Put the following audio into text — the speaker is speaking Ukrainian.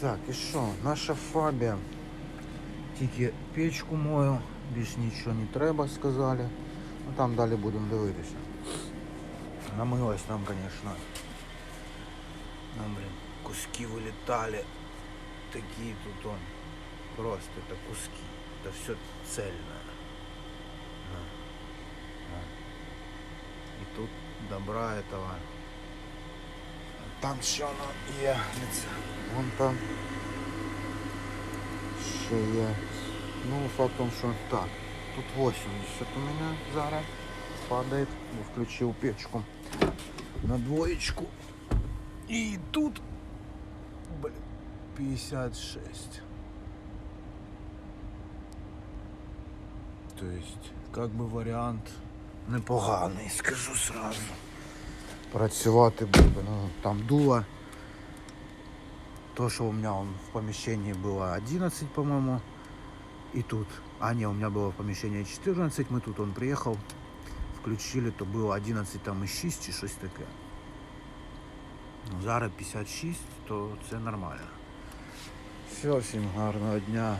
Так, і що? Наша фабія. Тільки печку мою, більш нічого не треба, сказали. Ну там далі будемо дивитися. Намилось нам, звісно. Нам, блин, куски вылетали. Такие тут он. Просто это куски. Это все цельное. Да. Да. И тут добра этого. Там ще воно є. Вон там. Ще є. Ну, факт в тому, що так. Тут 80 у мене зараз падает. Включив печку на двоечку. И тут, блин, 56. То есть, как бы варіант непоганий, скажу сразу Працювати буде. Ну, там дуло. То, что у меня он в помещении было 11, по-моему. И тут. А, не, у меня было в помещении 14. Мы тут, он приехал. Включили, то было 11 там і 6 чи щось таке. Ну, зараз 56, то це нормально. Все, всім гарного дня.